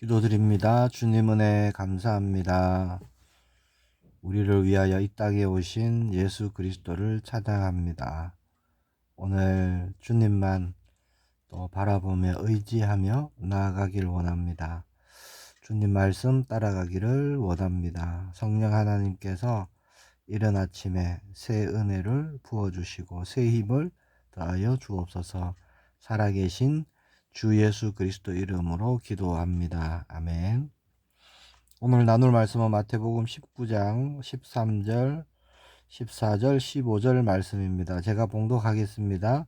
기도드립니다. 주님 은혜 감사합니다. 우리를 위하여 이 땅에 오신 예수 그리스도를 찬양합니다. 오늘 주님만 또 바라보며 의지하며 나아가길 원합니다. 주님 말씀 따라가기를 원합니다. 성령 하나님께서 이른 아침에 새 은혜를 부어주시고 새 힘을 더하여 주옵소서 살아계신 주 예수 그리스도 이름으로 기도합니다. 아멘. 오늘 나눌 말씀은 마태복음 19장 13절, 14절, 15절 말씀입니다. 제가 봉독하겠습니다.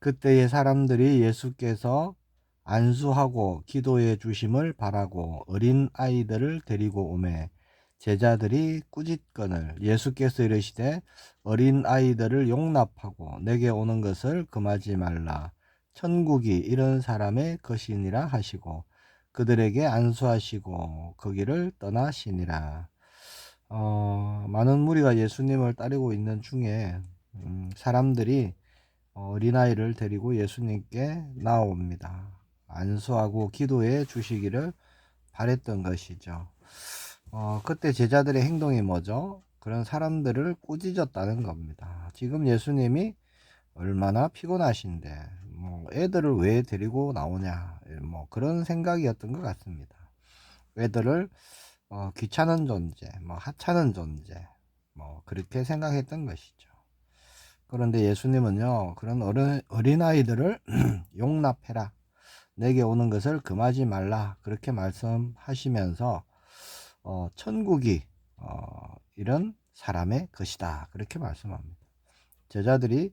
그때의 사람들이 예수께서 안수하고 기도해 주심을 바라고 어린 아이들을 데리고 오매 제자들이 꾸짖건을 예수께서 이르시되 어린 아이들을 용납하고 내게 오는 것을 금하지 말라. 천국이 이런 사람의 것이니라 하시고 그들에게 안수하시고 거기를 떠나시니라. 어, 많은 무리가 예수님을 따르고 있는 중에 음, 사람들이 어린아이를 데리고 예수님께 나옵니다. 안수하고 기도해 주시기를 바랬던 것이죠. 어, 그때 제자들의 행동이 뭐죠? 그런 사람들을 꾸짖었다는 겁니다. 지금 예수님이 얼마나 피곤하신데 뭐 애들을 왜 데리고 나오냐 뭐 그런 생각이었던 것 같습니다. 애들을 어, 귀찮은 존재, 뭐 하찮은 존재, 뭐 그렇게 생각했던 것이죠. 그런데 예수님은요 그런 어린 어린 아이들을 용납해라, 내게 오는 것을 금하지 말라 그렇게 말씀하시면서 어, 천국이 어, 이런 사람의 것이다 그렇게 말씀합니다. 제자들이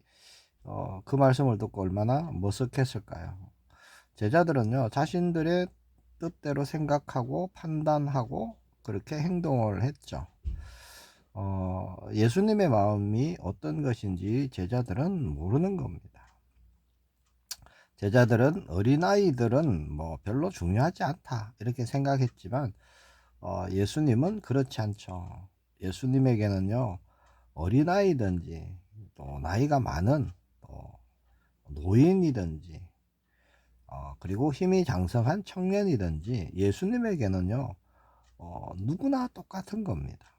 어, 그 말씀을 듣고 얼마나 머쓱했을까요? 제자들은요, 자신들의 뜻대로 생각하고 판단하고 그렇게 행동을 했죠. 어, 예수님의 마음이 어떤 것인지 제자들은 모르는 겁니다. 제자들은 어린아이들은 뭐 별로 중요하지 않다 이렇게 생각했지만 어, 예수님은 그렇지 않죠. 예수님에게는요 어린아이든지 또 나이가 많은 노인이든지 어, 그리고 힘이 장성한 청년이든지 예수님에게는요 어, 누구나 똑같은 겁니다.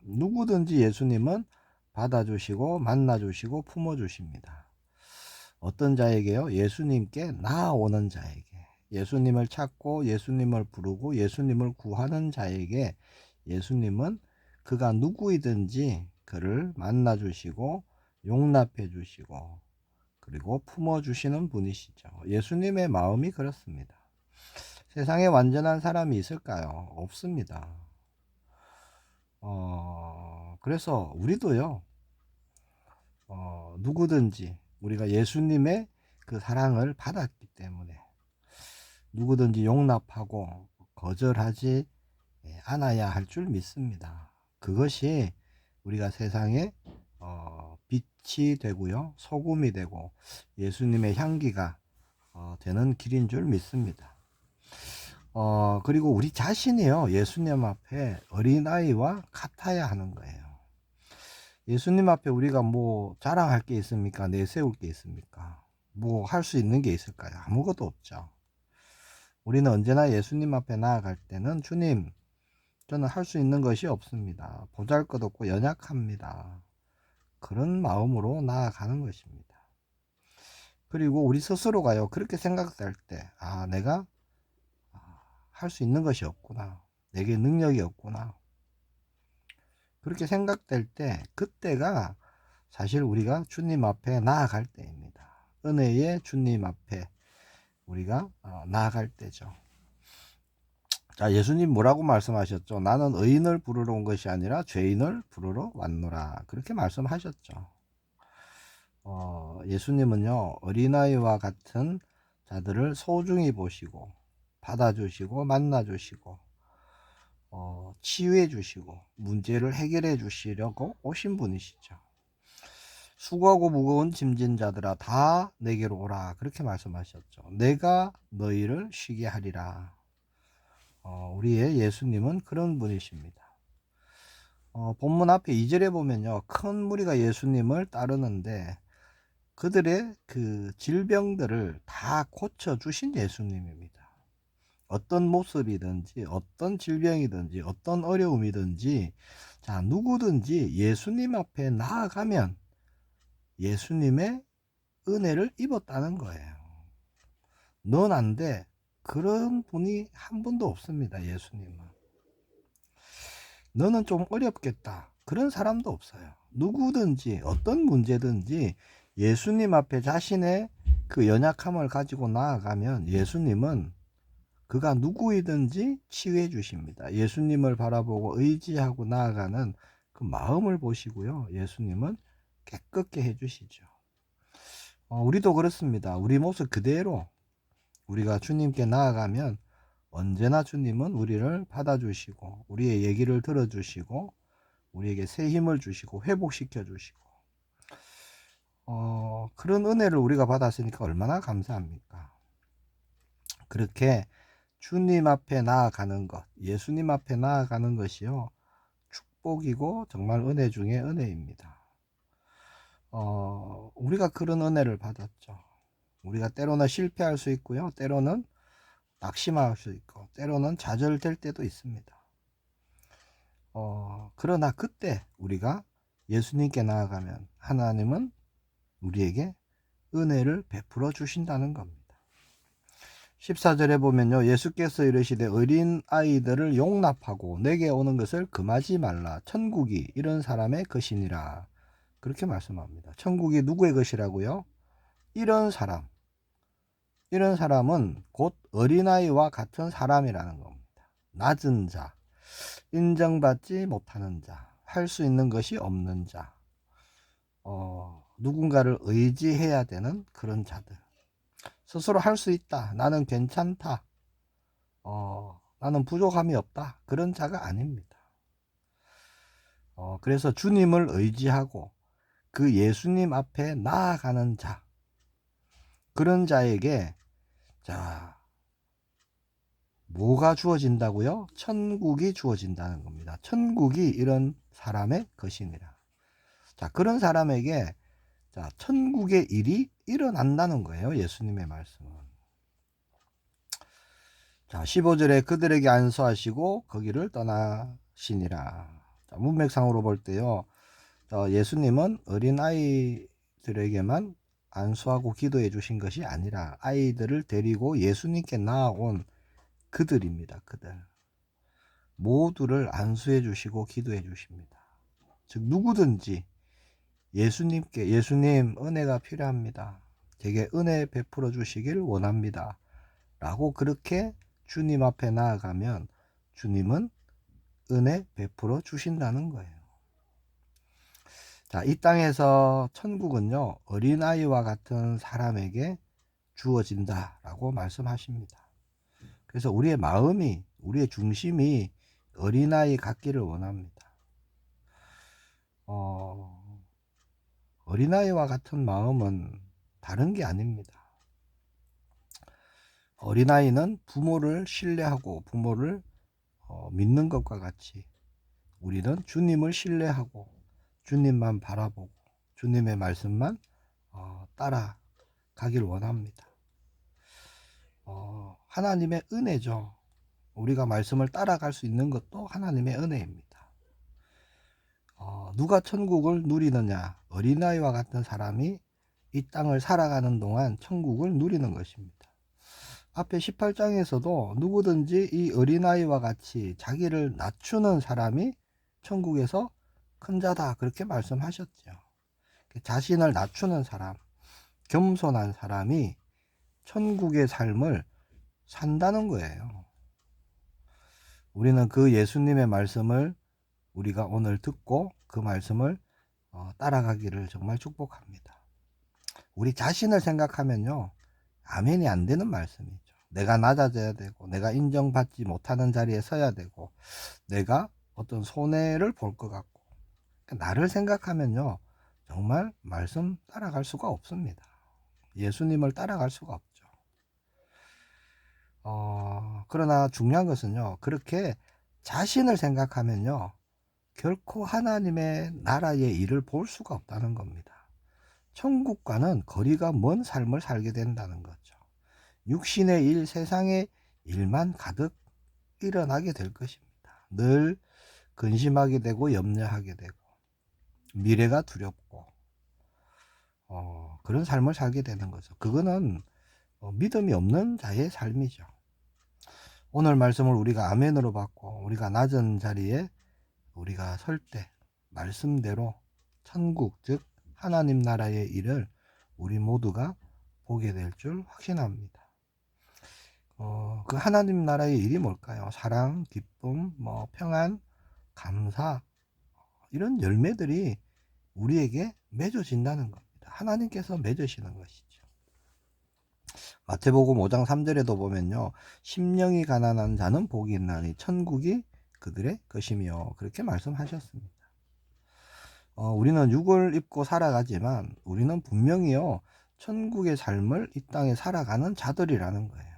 누구든지 예수님은 받아주시고 만나주시고 품어주십니다. 어떤 자에게요? 예수님께 나아오는 자에게 예수님을 찾고 예수님을 부르고 예수님을 구하는 자에게 예수님은 그가 누구이든지 그를 만나주시고 용납해 주시고 그리고 품어주시는 분이시죠. 예수님의 마음이 그렇습니다. 세상에 완전한 사람이 있을까요? 없습니다. 어, 그래서 우리도요, 어, 누구든지 우리가 예수님의 그 사랑을 받았기 때문에 누구든지 용납하고 거절하지 않아야 할 줄 믿습니다. 그것이 우리가 세상에 어, 빛이 되고요. 소금이 되고 예수님의 향기가 어, 되는 길인 줄 믿습니다. 어, 그리고 우리 자신이요. 예수님 앞에 어린아이와 같아야 하는 거예요. 예수님 앞에 우리가 뭐 자랑할 게 있습니까? 내세울 게 있습니까? 뭐 할 수 있는 게 있을까요? 아무것도 없죠. 우리는 언제나 예수님 앞에 나아갈 때는 주님, 저는 할 수 있는 것이 없습니다. 보잘 것 없고 연약합니다. 그런 마음으로 나아가는 것입니다. 그리고 우리 스스로가요, 그렇게 생각될 때, 아, 내가 할 수 있는 것이 없구나. 내게 능력이 없구나. 그렇게 생각될 때, 그때가 사실 우리가 주님 앞에 나아갈 때입니다. 은혜의 주님 앞에 우리가 어, 나아갈 때죠. 자, 예수님 뭐라고 말씀하셨죠? 나는 의인을 부르러 온 것이 아니라 죄인을 부르러 왔노라. 그렇게 말씀하셨죠. 어, 예수님은요, 어린아이와 같은 자들을 소중히 보시고, 받아주시고, 만나주시고, 어, 치유해 주시고, 문제를 해결해 주시려고 오신 분이시죠. 수고하고 무거운 짐진 자들아, 다 내게로 오라. 그렇게 말씀하셨죠. 내가 너희를 쉬게 하리라. 어, 우리의 예수님은 그런 분이십니다. 어, 본문 앞에 2절에 보면요. 큰 무리가 예수님을 따르는데 그들의 그 질병들을 다 고쳐주신 예수님입니다. 어떤 모습이든지 어떤 질병이든지 어떤 어려움이든지 자 누구든지 예수님 앞에 나아가면 예수님의 은혜를 입었다는 거예요. 넌 안 돼. 그런 분이 한 분도 없습니다. 예수님은. 너는 좀 어렵겠다. 그런 사람도 없어요. 누구든지 어떤 문제든지 예수님 앞에 자신의 그 연약함을 가지고 나아가면 예수님은 그가 누구이든지 치유해 주십니다. 예수님을 바라보고 의지하고 나아가는 그 마음을 보시고요. 예수님은 깨끗게 해 주시죠. 어, 우리도 그렇습니다. 우리 모습 그대로 우리가 주님께 나아가면 언제나 주님은 우리를 받아주시고 우리의 얘기를 들어주시고 우리에게 새 힘을 주시고 회복시켜 주시고 어, 그런 은혜를 우리가 받았으니까 얼마나 감사합니까? 그렇게 주님 앞에 나아가는 것, 예수님 앞에 나아가는 것이요. 축복이고 정말 은혜 중에 은혜입니다. 어, 우리가 그런 은혜를 받았죠. 우리가 때로는 실패할 수 있고요. 때로는 낙심할 수 있고, 때로는 좌절될 때도 있습니다. 어, 그러나 그때 우리가 예수님께 나아가면 하나님은 우리에게 은혜를 베풀어 주신다는 겁니다. 14절에 보면요. 예수께서 이르시되 어린 아이들을 용납하고 내게 오는 것을 금하지 말라. 천국이 이런 사람의 것이니라. 그렇게 말씀합니다. 천국이 누구의 것이라고요? 이런 사람. 이런 사람은 곧 어린아이와 같은 사람이라는 겁니다. 낮은 자, 인정받지 못하는 자, 할 수 있는 것이 없는 자, 어, 누군가를 의지해야 되는 그런 자들. 스스로 할 수 있다. 나는 괜찮다. 어, 나는 부족함이 없다. 그런 자가 아닙니다. 어, 그래서 주님을 의지하고 그 예수님 앞에 나아가는 자. 그런 자에게, 자, 뭐가 주어진다고요? 천국이 주어진다는 겁니다. 천국이 이런 사람의 것이니라. 자, 그런 사람에게 자, 천국의 일이 일어난다는 거예요. 예수님의 말씀은. 자, 15절에 그들에게 안수하시고 거기를 떠나시니라. 자, 문맥상으로 볼 때요. 어, 예수님은 어린 아이들에게만 안수하고 기도해 주신 것이 아니라 아이들을 데리고 예수님께 나아온 그들입니다. 그들. 모두를 안수해 주시고 기도해 주십니다. 즉 누구든지 예수님께 예수님 은혜가 필요합니다. 제게 은혜 베풀어 주시길 원합니다. 라고 그렇게 주님 앞에 나아가면 주님은 은혜 베풀어 주신다는 거예요. 자, 이 땅에서 천국은요, 어린아이와 같은 사람에게 주어진다라고 말씀하십니다. 그래서 우리의 마음이, 우리의 중심이 어린아이 같기를 원합니다. 어, 어린아이와 같은 마음은 다른 게 아닙니다. 어린아이는 부모를 신뢰하고 부모를 어, 믿는 것과 같이 우리는 주님을 신뢰하고 주님만 바라보고 주님의 말씀만 어, 따라 가길 원합니다. 어, 하나님의 은혜죠. 우리가 말씀을 따라갈 수 있는 것도 하나님의 은혜입니다. 어, 누가 천국을 누리느냐? 어린아이와 같은 사람이 이 땅을 살아가는 동안 천국을 누리는 것입니다. 앞에 18장에서도 누구든지 이 어린아이와 같이 자기를 낮추는 사람이 천국에서 큰 자다. 그렇게 말씀하셨죠. 자신을 낮추는 사람, 겸손한 사람이 천국의 삶을 산다는 거예요. 우리는 그 예수님의 말씀을 우리가 오늘 듣고 그 말씀을 어, 따라가기를 정말 축복합니다. 우리 자신을 생각하면요. 아멘이 안 되는 말씀이죠. 내가 낮아져야 되고, 내가 인정받지 못하는 자리에 서야 되고, 내가 어떤 손해를 볼 것 같고, 나를 생각하면요. 정말 말씀 따라갈 수가 없습니다. 예수님을 따라갈 수가 없죠. 어, 그러나 중요한 것은요. 그렇게 자신을 생각하면요. 결코 하나님의 나라의 일을 볼 수가 없다는 겁니다. 천국과는 거리가 먼 삶을 살게 된다는 거죠. 육신의 일, 세상의 일만 가득 일어나게 될 것입니다. 늘 근심하게 되고 염려하게 되고 미래가 두렵고 어, 그런 삶을 살게 되는 거죠. 그거는 어, 믿음이 없는 자의 삶이죠. 오늘 말씀을 우리가 아멘으로 받고 우리가 낮은 자리에 우리가 설 때 말씀대로 천국 즉 하나님 나라의 일을 우리 모두가 보게 될 줄 확신합니다. 어, 그 하나님 나라의 일이 뭘까요? 사랑, 기쁨, 뭐 평안, 감사 이런 열매들이 우리에게 맺어진다는 겁니다. 하나님께서 맺으시는 것이죠. 마태복음 5장 3절에도 보면요. 심령이 가난한 자는 복이 있나니 천국이 그들의 것이며 그렇게 말씀하셨습니다. 어, 우리는 육을 입고 살아가지만 우리는 분명히요. 천국의 삶을 이 땅에 살아가는 자들이라는 거예요.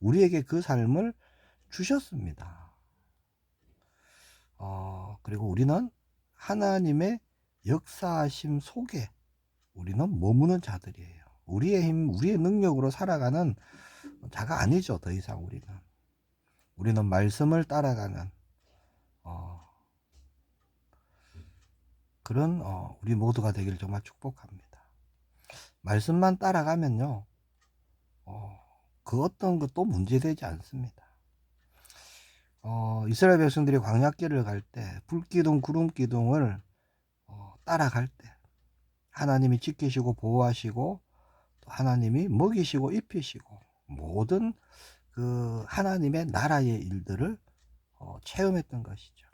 우리에게 그 삶을 주셨습니다. 어, 그리고 우리는 하나님의 역사하심 속에 우리는 머무는 자들이에요. 우리의 힘, 우리의 능력으로 살아가는 자가 아니죠. 더 이상 우리는. 우리는 말씀을 따라가는 어, 그런 어, 우리 모두가 되기를 정말 축복합니다. 말씀만 따라가면요, 어, 그 어떤 것도 문제되지 않습니다. 어, 이스라엘 백성들이 광야길을 갈 때 불기둥, 구름기둥을 어, 따라갈 때 하나님이 지키시고 보호하시고 또 하나님이 먹이시고 입히시고 모든 그 하나님의 나라의 일들을 어, 체험했던 것이죠.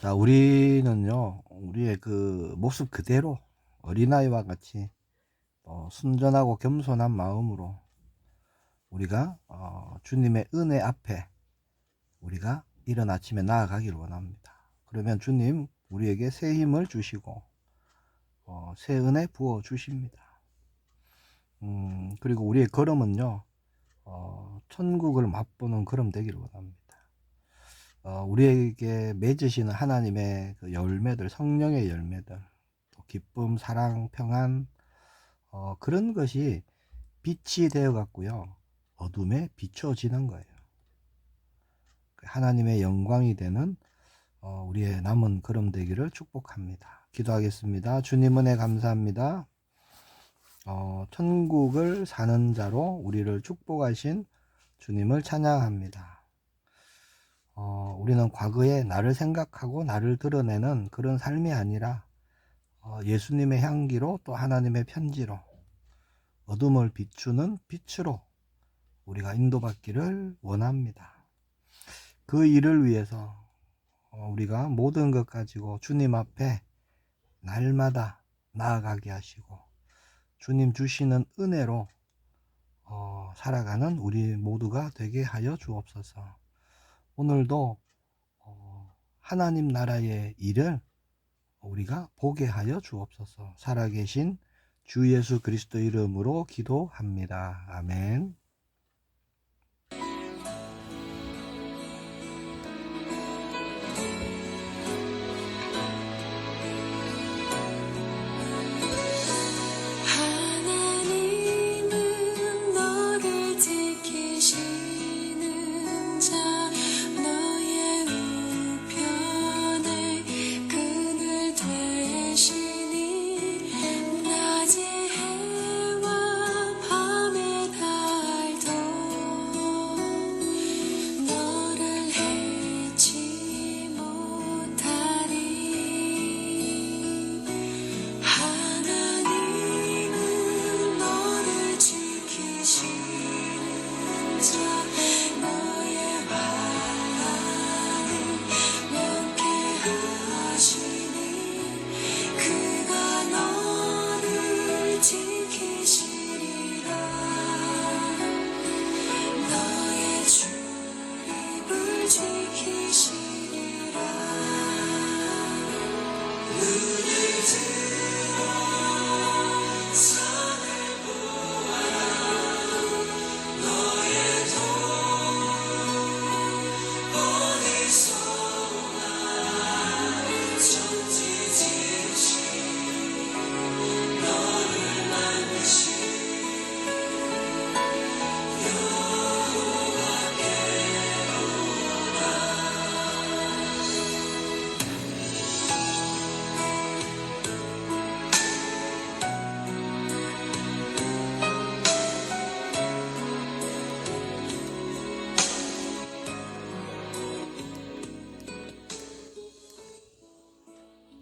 자, 우리는요, 우리의 그 모습 그대로 어린아이와 같이 어, 순전하고 겸손한 마음으로 우리가 어, 주님의 은혜 앞에 우리가 이른 아침에 나아가길 원합니다. 그러면 주님 우리에게 새 힘을 주시고 어, 새 은혜 부어 주십니다. 음, 그리고 우리의 걸음은요, 어, 천국을 맛보는 걸음 되기를 원합니다. 어, 우리에게 맺으시는 하나님의 그 열매들, 성령의 열매들, 또 기쁨, 사랑, 평안, 어, 그런 것이 빛이 되어 갖고요, 어둠에 비춰지는 거예요. 하나님의 영광이 되는 어, 우리의 남은 걸음 되기를 축복합니다. 기도하겠습니다. 주님 은혜 감사합니다. 어, 천국을 사는 자로 우리를 축복하신 주님을 찬양합니다. 어, 우리는 과거에 나를 생각하고 나를 드러내는 그런 삶이 아니라 어, 예수님의 향기로 또 하나님의 편지로 어둠을 비추는 빛으로 우리가 인도받기를 원합니다. 그 일을 위해서 어, 우리가 모든 것 가지고 주님 앞에 날마다 나아가게 하시고 주님 주시는 은혜로 어, 살아가는 우리 모두가 되게 하여 주옵소서. 오늘도 어, 하나님 나라의 일을 우리가 보게 하여 주옵소서. 살아계신 주 예수 그리스도 이름으로 기도합니다. 아멘.